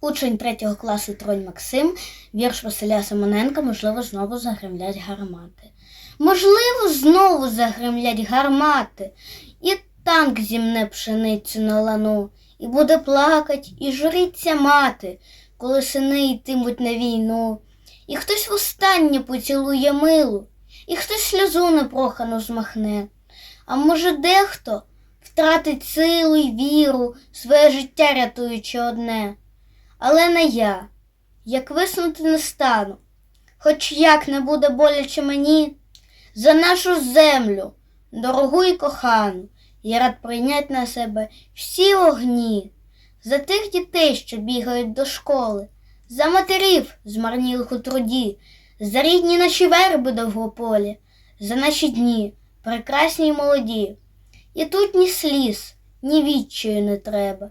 Учень третього класу Тронь Максим, вірш Василя Симоненка, можливо, знову загремлять гармати. Можливо, знову загремлять гармати, і танк зімне пшеницю на лану, і буде плакать, і журиться мати, коли сини йтимуть на війну. І хтось востаннє поцілує милу, і хтось сльозу непрохану змахне. А може, дехто втратить силу й віру, своє життя рятуючи одне. Але не я, як виснути не стану, хоч як не буде боляче мені, за нашу землю, дорогу й кохану, я рад прийнять на себе всі огні, за тих дітей, що бігають до школи, за матерів, змарнілих у труді, за рідні наші верби довгополі, за наші дні, прекрасні й молоді. І тут ні сліз, ні відчаю не треба,